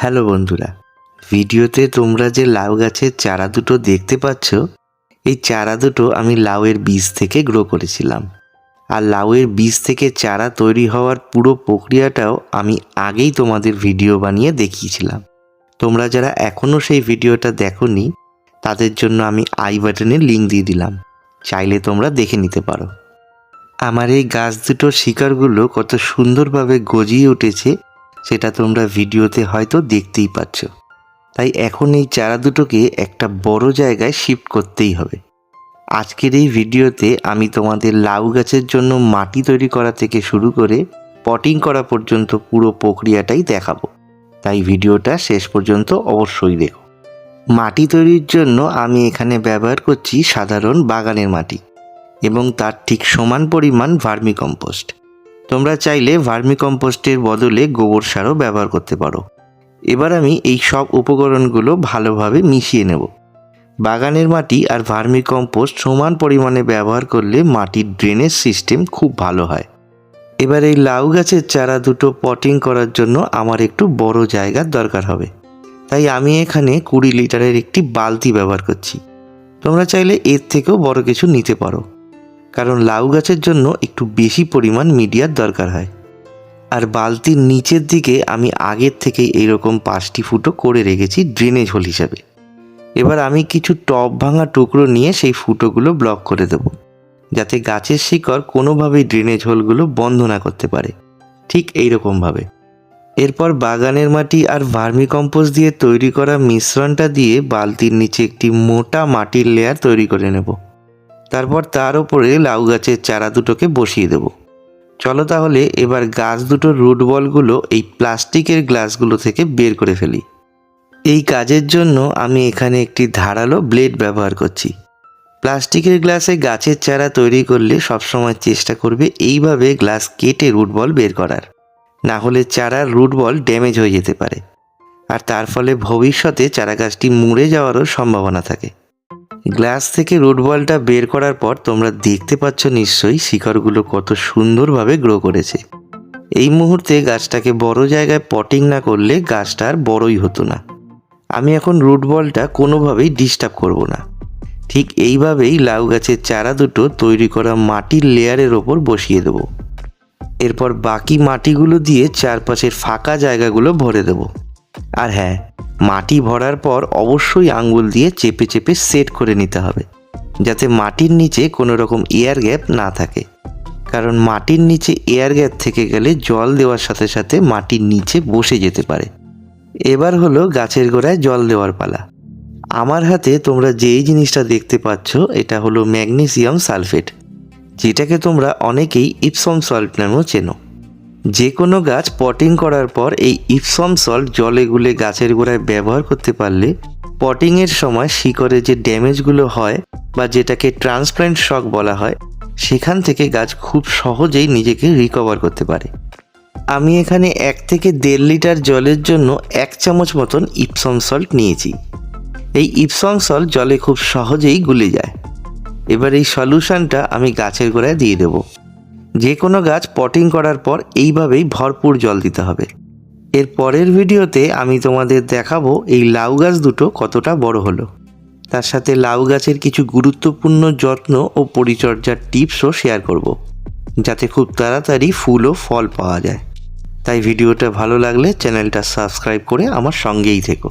Hello বন্ধুরা, ভিডিওতে তোমরা যে লাউ গাছের চারা দুটো দেখতে পাচ্ছ, এই চারা দুটো আমি লাউয়ের বীজ থেকে গ্রো করেছিলাম। আর লাউয়ের বীজ থেকে চারা তৈরি হওয়ার পুরো প্রক্রিয়াটাও আমি আগেই তোমাদের ভিডিও বানিয়ে দেখিয়েছিলাম। তোমরা যারা এখনও সেই ভিডিওটা দেখোনি, তাদের জন্য আমি আই বাটনে লিঙ্ক দিয়ে দিলাম, চাইলে তোমরা দেখে নিতে পারো। আমার এই গাছ দুটোর শিকড়গুলো কত সুন্দরভাবে গজিয়ে উঠেছে সেটা তোমরা ভিডিওতে হয়তো দেখতেই পাচ্ছ। তাই এখন এই চারা দুটোকে একটা বড় জায়গায় শিফট করতেই হবে। আজকের এই ভিডিওতে আমি তোমাদের লাউ গাছের জন্য মাটি তৈরি করা থেকে শুরু করে পটিং করা পর্যন্ত পুরো প্রক্রিয়াটাই দেখাবো। তাই ভিডিওটা শেষ পর্যন্ত অবশ্যই দেখো। মাটি তৈরির জন্য আমি এখানে ব্যবহার করছি সাধারণ বাগানের মাটি এবং তার ঠিক সমান পরিমাণ ভার্মি কম্পোস্ট তোমরা চাইলে ভার্মি কম্পোস্টের বদলে গোবর সারও ব্যবহার করতে পারো। এবার আমি এই সব উপকরণগুলো ভালোভাবে মিশিয়ে নেব। বাগানের মাটি আর ভার্মি কম্পোস্ট সমান পরিমাণে ব্যবহার করলে মাটির ড্রেনেজ সিস্টেম খুব ভালো হয়। এবার এই লাউ গাছের চারা দুটো পটিং করার জন্য আমার একটু বড় জায়গার দরকার হবে। তাই আমি এখানে কুড়ি লিটারের একটি বালতি ব্যবহার করছি। তোমরা চাইলে এর থেকেও বড় কিছু নিতে পারো। কারণ লাউ গাছের জন্য একটু বেশি পরিমাণ মিডিয়ার দরকার হয়। আর বালতির নিচের দিকে আমি আগের থেকেই এইরকম পাঁচটি ফুটো করে রেখেছি ড্রেনেজ হোল হিসাবে। এবার আমি কিছু টপ ভাঙা টুকরো নিয়ে সেই ফুটোগুলো ব্লক করে দেব, যাতে গাছের শিকড় কোনোভাবেই ড্রেনেজ হোলগুলো বন্ধ না করতে পারে। ঠিক এইরকমভাবে। এরপর বাগানের মাটি আর ভার্মি কম্পোস্ট দিয়ে তৈরি করা মিশ্রণটা দিয়ে বালতির নিচে একটি মোটা মাটির লেয়ার তৈরি করে নেব। তারপর তার উপরে লাউ গাছের চারা দুটোকে বসিয়ে দেব। চলো তাহলে এবার গাছ দুটোর রুট বলগুলো এই প্লাস্টিকের গ্লাসগুলো থেকে বের করে ফেলি। এই কাজের জন্য আমি এখানে একটি ধারালো ব্লেড ব্যবহার করছি। প্লাস্টিকের গ্লাসে গাছের চারা তৈরি করলে সবসময় চেষ্টা করবে এইভাবে গ্লাস কেটে রুট বল বের করার। না হলে চারার রুট বল ড্যামেজ হয়ে যেতে পারে। আর তার ফলে ভবিষ্যতে চারা গাছটি মুড়ে যাওয়ারও সম্ভাবনা থাকে। গ্লাস থেকে রুট বলটা বের করার পর তোমরা দেখতে পাচ্ছ নিশ্চয়ই শিকড়গুলো কত সুন্দরভাবে গ্রো করেছে। এই মুহূর্তে গাছটাকে বড় জায়গায় পটিং না করলে গাছটা আর বড়ই হতো না। আমি এখন রুট বলটা কোনোভাবেই ডিস্টার্ব করব না। ঠিক এইভাবেই লাউ গাছের চারা দুটো তৈরি করা মাটির লেয়ারের ওপর বসিয়ে দেবো। এরপর বাকি মাটিগুলো দিয়ে চারপাশের ফাঁকা জায়গাগুলো ভরে দেবো। আর হ্যাঁ মাটি ভরার পর অবশ্যই আঙ্গুল দিয়ে চেপে চেপে সেট করে নিতে হবে, যাতে মাটির নিচে কোনো রকম এয়ার গ্যাপ না থাকে। কারণ মাটির নিচে এয়ার গ্যাপ থেকে গেলে জল দেওয়ার সাথে সাথে মাটির নিচে বসে যেতে পারে। এবার হলো গাছের গোড়ায় জল দেওয়ার পালা। আমার হাতে তোমরা যেই জিনিসটা দেখতে পাচ্ছ, এটা হলো ম্যাগনেসিয়াম সালফেট, যেটাকে তোমরা অনেকেই ইপসম সল্ট নামেও চেনো। যে কোনো গাছ পটিং করার পর এই ইপসম সল্ট জলে গুলে গাছের গোড়ায় ব্যবহার করতে পারলে পটিংয়ের সময় শিকড়ে যে ড্যামেজগুলো হয় বা যেটাকে ট্রান্সপ্ল্যান্ট শক বলা হয়, সেখান থেকে গাছ খুব সহজেই নিজেকে রিকভার করতে পারে। আমি এখানে এক থেকে দেড় লিটার জলের জন্য এক চামচ মতন ইপসম সল্ট নিয়েছি। এই ইপসম সল্ট জলে খুব সহজেই গুলে যায়। এবার এই সলিউশনটা আমি গাছের গোড়ায় দিয়ে দেবো। যে কোনো গাছ পটিং করার পর এইভাবেই ভরপুর জল দিতে হবে। এর পরের ভিডিওতে আমি তোমাদের দেখাবো এই লাউ গাছ দুটো কতটা বড় হলো। তার সাথে লাউ গাছের কিছু গুরুত্বপূর্ণ যত্ন ও পরিচর্যার টিপসও শেয়ার করব। যাতে খুব তাড়াতাড়ি ফুল ও ফল পাওয়া যায়। তাই ভিডিওটা ভালো লাগলে চ্যানেলটা সাবস্ক্রাইব করে আমার সঙ্গেই থেকো।